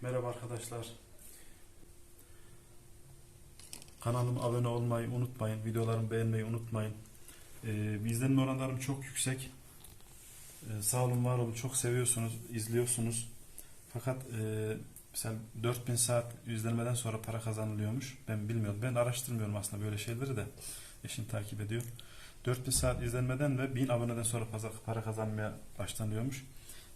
Merhaba arkadaşlar. Kanalıma abone olmayı unutmayın. Videolarımı beğenmeyi unutmayın. Ee, izlenme oranlarım çok yüksek. Ee, sağ olun var olun. Çok seviyorsunuz, izliyorsunuz. Fakat e, mesela 4000 saat izlenmeden sonra para kazanılıyormuş. Ben bilmiyordum. Ben araştırmıyorum aslında böyle şeyleri de. Eşim takip ediyor. 4000 saat izlenmeden ve 1000 aboneden sonra para kazanmaya başlanıyormuş.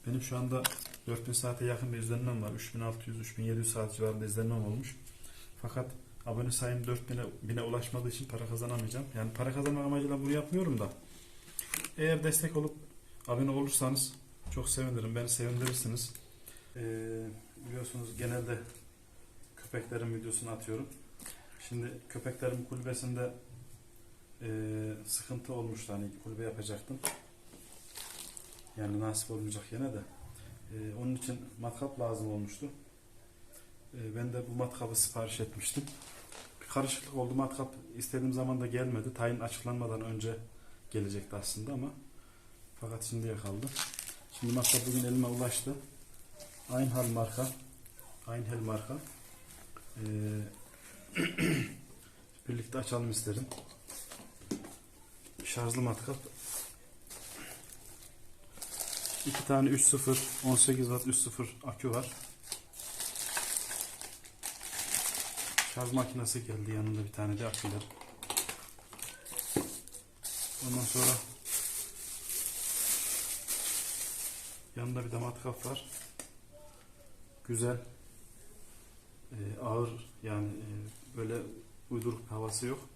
Benim şu anda 4000 saate yakın bir izlenmem var. 3600-3700 saat civarında izlenmem olmuş. Fakat abone sayım 4000'e 1000'e ulaşmadığı için para kazanamayacağım. Yani para kazanmak amacıyla bunu yapmıyorum da. Eğer destek olup abone olursanız çok sevinirim. Beni sevindirirsiniz. Ee, biliyorsunuz genelde köpeklerin videosunu atıyorum. Şimdi köpeklerin kulübesinde ee, sıkıntı olmuştu. Hani kulübe yapacaktım. Yani nasip olmayacak yine de. Ee, onun için matkap lazım olmuştu. Ee, ben de bu matkabı sipariş etmiştim. Bir karışıklık oldu. Matkap istediğim zaman da gelmedi. Tayin açıklanmadan önce gelecekti aslında ama fakat şimdiye kaldı. Şimdi matkap bugün elime ulaştı. Aynhal marka. Aynhal marka. Ee, birlikte açalım isterim. Şarjlı matkap İki tane 3.0 18 watt 3.0 akü var. Şarj makinesi geldi yanında bir tane de aküler. Ondan sonra yanında bir de matkap var. Güzel. Ee, ağır yani e, böyle uyduruk havası yok.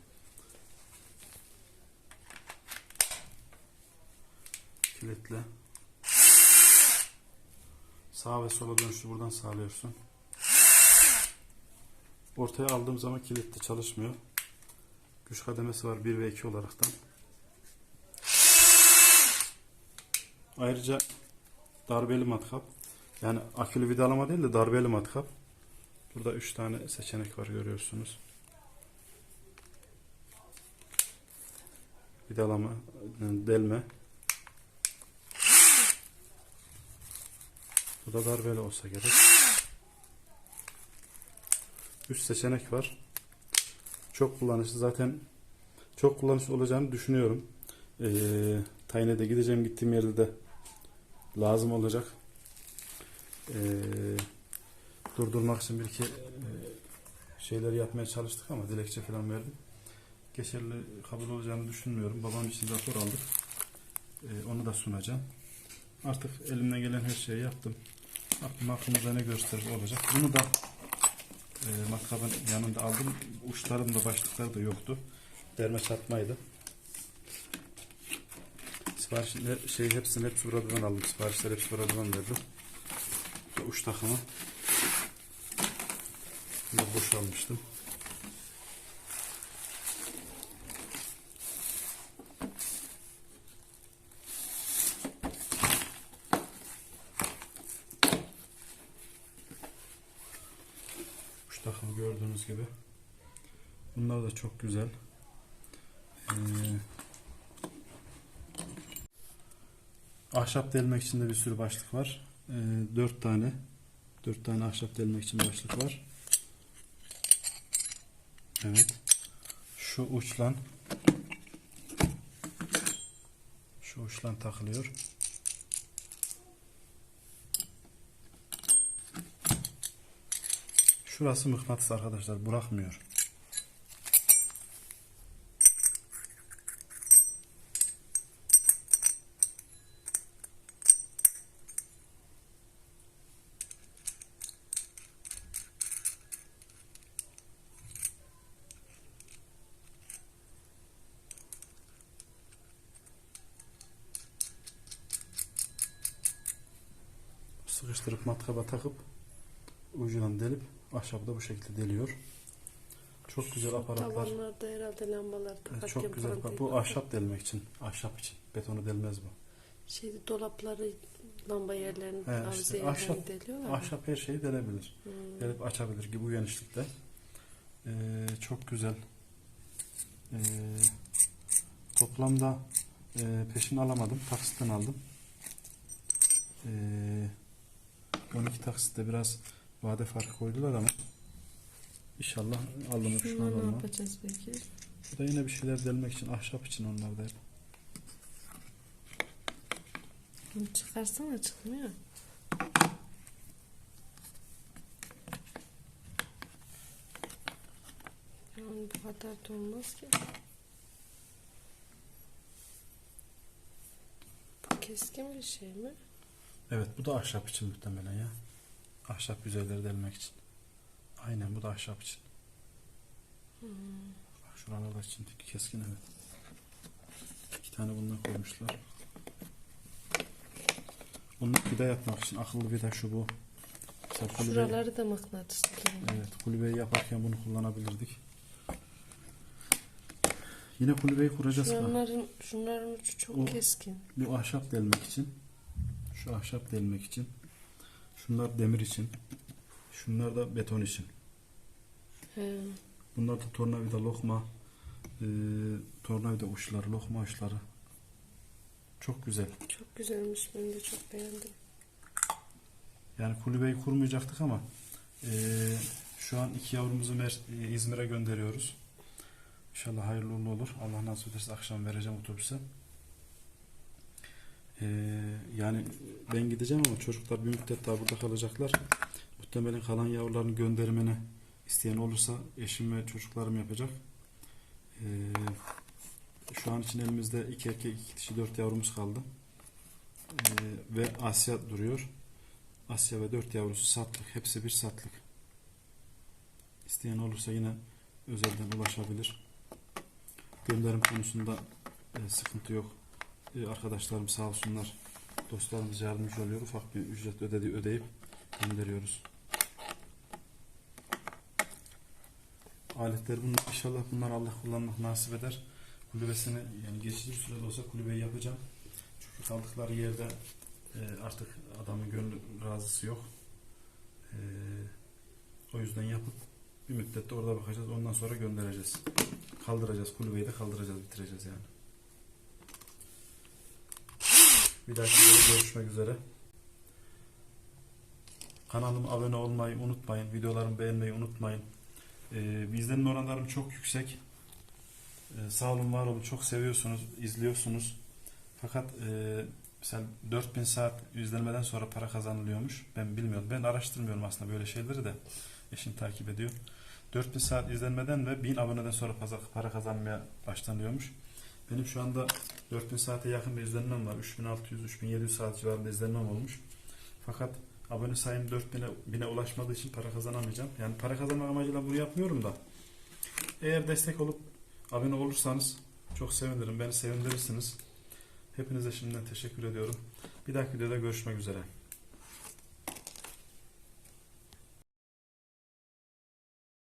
Kilitli. Sağa ve sola dönüşü buradan sağlıyorsun. Ortaya aldığım zaman kilitli çalışmıyor. Güç kademesi var 1 ve 2 olaraktan. Ayrıca darbeli matkap. Yani akülü vidalama değil de darbeli matkap. Burada 3 tane seçenek var görüyorsunuz. Vidalama, delme. Da darbeli olsa gerek. Üç seçenek var. Çok kullanışlı. Zaten çok kullanışlı olacağını düşünüyorum. Ee, Tayin'e de gideceğim. Gittiğim yerde de lazım olacak. Ee, durdurmak için bir iki e, şeyleri yapmaya çalıştık ama dilekçe falan verdim. Geçerli kabul olacağını düşünmüyorum. Babam için rapor aldık. Ee, onu da sunacağım. Artık elimden gelen her şeyi yaptım. Aklım aklımıza ne gösterir olacak. Bunu da e, matkabın yanında aldım. Uçlarında başlıkları da yoktu. Derme çatmaydı. Sipariş şey hepsini hepsi buradan aldım. Siparişler hepsi buradan verdim. Ve uç takımı. Bunu boş gördüğünüz gibi. Bunlar da çok güzel. Ee, ahşap delmek için de bir sürü başlık var. Ee, dört tane. Dört tane ahşap delmek için başlık var. Evet. Şu uçlan şu uçlan takılıyor. Şurası mıknatıs arkadaşlar bırakmıyor. Sıkıştırıp matkaba takıp ucundan delip ahşabı da bu şekilde deliyor. Çok güzel aparatlar. Tavanlarda herhalde lambalar Evet, çok güzel. falan bu ahşap delmek için. Ahşap için. Betonu delmez bu. Şeyde dolapları lamba yerlerini arıza işte yerlerini ahşap- deliyorlar. mı? Ahşap her şeyi delebilir. Hmm. Delip açabilir gibi bu genişlikte. Ee, çok güzel. Ee, toplamda e, peşin alamadım. Taksitten aldım. Ee, 12 taksitte biraz Vade farkı koydular ama inşallah alınır şu an Şunları ne yapacağız peki? Bu da yine bir şeyler delmek için ahşap için onlar da hep. Bunu çıkarsana çıkmıyor. Yani bu kadar da olmaz ki. Bu keskin bir şey mi? Evet bu da ahşap için muhtemelen ya. Ahşap yüzeyleri delmek için. Aynen bu da ahşap için. Bak şuralarda için keskin evet. İki tane bundan koymuşlar. Bunu vida yapmak için akıllı vida şu bu. Mesela kulübe, Şuraları da mıknatıslı. evet, kulübeyi yaparken bunu kullanabilirdik. Yine kulübeyi kuracağız. bak. Şunların, şunların ucu çok O- keskin. Bu ahşap delmek için. Şu ahşap delmek için. Şunlar demir için. Şunlar da beton için. He. Bunlar da tornavida, lokma, e, tornavida uçları, lokma uçları. Çok güzel. Çok güzelmiş. Ben de çok beğendim. Yani kulübeyi kurmayacaktık ama e, şu an iki yavrumuzu e, İzmir'e gönderiyoruz. İnşallah hayırlı uğurlu olur. Allah nasip ederse akşam vereceğim otobüse. E, yani ben gideceğim ama çocuklar bir müddet daha burada kalacaklar. Muhtemelen kalan yavruların gönderimini isteyen olursa eşim ve çocuklarım yapacak. E, şu an için elimizde iki erkek, iki dişi, dört yavrumuz kaldı. E, ve Asya duruyor. Asya ve dört yavrusu satlık. Hepsi bir satlık. İsteyen olursa yine özelden ulaşabilir. Gönderim konusunda e, sıkıntı yok. E, arkadaşlarım sağ olsunlar. Dostlarımız yardımcı oluyor. Ufak bir ücret ödedi, ödeyip gönderiyoruz. Aletler bunlar. İnşallah bunlar Allah kullanmak nasip eder. Kulübesini yani geçici bir sürede olsa kulübeyi yapacağım. Çünkü kaldıkları yerde e, artık adamın gönlü razısı yok. E, o yüzden yapıp bir müddet de orada bakacağız. Ondan sonra göndereceğiz. Kaldıracağız. Kulübeyi de kaldıracağız. Bitireceğiz yani. Bir dahaki görüşmek üzere. Kanalıma abone olmayı unutmayın. Videolarımı beğenmeyi unutmayın. E, izlenme oranlarım çok yüksek. E, sağ olun, var olun. Çok seviyorsunuz, izliyorsunuz. Fakat e, Mesela 4000 saat izlenmeden sonra para kazanılıyormuş. Ben bilmiyordum. Ben araştırmıyorum aslında böyle şeyleri de. Eşim takip ediyor. 4000 saat izlenmeden ve 1000 aboneden sonra para kazanmaya başlanıyormuş. Benim şu anda 4000 saate yakın bir izlenmem var. 3600-3700 saat civarında izlenmem olmuş. Fakat abone sayım 4000'e 1000'e ulaşmadığı için para kazanamayacağım. Yani para kazanmak amacıyla bunu yapmıyorum da. Eğer destek olup abone olursanız çok sevinirim. Beni sevindirirsiniz. Hepinize şimdiden teşekkür ediyorum. Bir dahaki videoda görüşmek üzere.